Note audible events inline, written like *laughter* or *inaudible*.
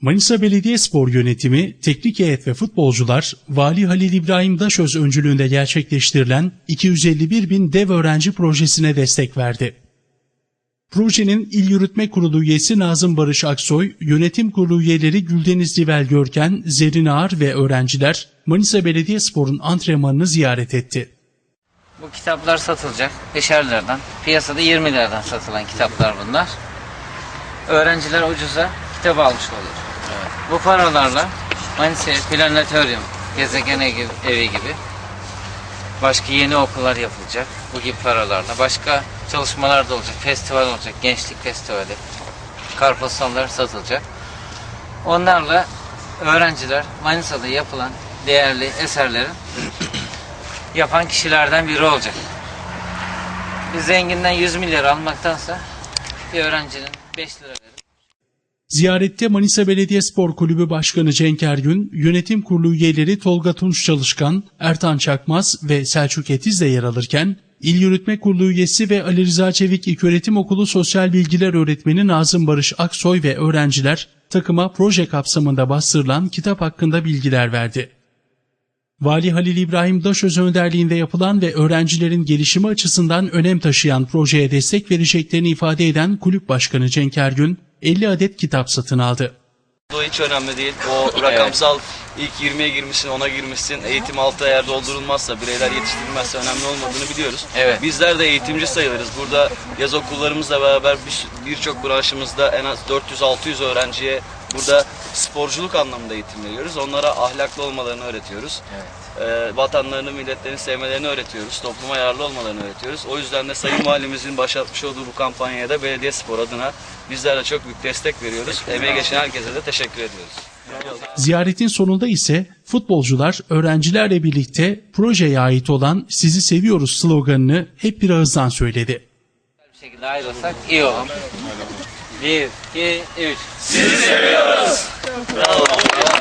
Manisa Belediyespor Yönetimi, teknik heyet ve futbolcular Vali Halil İbrahim Daşöz öncülüğünde gerçekleştirilen 251 bin dev öğrenci projesine destek verdi. Projenin İl Yürütme Kurulu üyesi Nazım Barış Aksoy, yönetim kurulu üyeleri Güldeniz Livel Görken, Zerin Ağar ve öğrenciler Manisa Belediyespor'un antrenmanını ziyaret etti. Bu kitaplar satılacak. Beşerlerden. Piyasada 20 liradan satılan kitaplar bunlar. Öğrenciler ucuza kitap almış Bu paralarla Manisa Planetoryum, Gezegen Evi- gibi başka yeni okullar yapılacak. Bu gibi paralarla. Başka çalışmalar da olacak. Festival olacak. Gençlik festivali. Karpostalar satılacak. Onlarla öğrenciler Manisa'da yapılan değerli eserlerin *coughs* yapan kişilerden biri olacak. Bir zenginden 100 milyar almaktansa bir öğrencinin 5 lira Ziyarette Manisa Belediyespor Kulübü Başkanı Cenk Ergün, yönetim kurulu üyeleri Tolga Tunç Çalışkan, Ertan Çakmaz ve Selçuk Etiz de yer alırken, İl Yürütme Kurulu üyesi ve Ali Rıza Çevik İlköğretim Okulu Sosyal Bilgiler Öğretmeni Nazım Barış Aksoy ve öğrenciler takıma proje kapsamında bastırılan kitap hakkında bilgiler verdi. Vali Halil İbrahim Daşöz önderliğinde yapılan ve öğrencilerin gelişimi açısından önem taşıyan projeye destek vereceklerini ifade eden Kulüp Başkanı Cenk Ergün, 50 adet kitap satın aldı. O hiç önemli değil. O rakamsal ilk 20'ye girmişsin, 10'a girmişsin. Eğitim altı eğer doldurulmazsa, bireyler yetiştirilmezse önemli olmadığını biliyoruz. Evet. Bizler de eğitimci sayılırız. Burada yaz okullarımızla beraber bir- birçok branşımızda en az 400-600 öğrenciye burada sporculuk anlamında eğitim veriyoruz. Onlara ahlaklı olmalarını öğretiyoruz. Ee, vatanlarını, milletlerini sevmelerini öğretiyoruz. Topluma yararlı olmalarını öğretiyoruz. O yüzden de Sayın Valimizin başlatmış olduğu bu kampanyaya da belediye spor adına bizler de çok büyük destek veriyoruz. Emeği geçen herkese de teşekkür ediyoruz. Ziyaretin sonunda ise futbolcular öğrencilerle birlikte projeye ait olan Sizi Seviyoruz sloganını hep bir ağızdan söyledi. bir şekilde ayrılsak iyi olur. 1, 2, 3. Sizi seviyoruz. Bravo.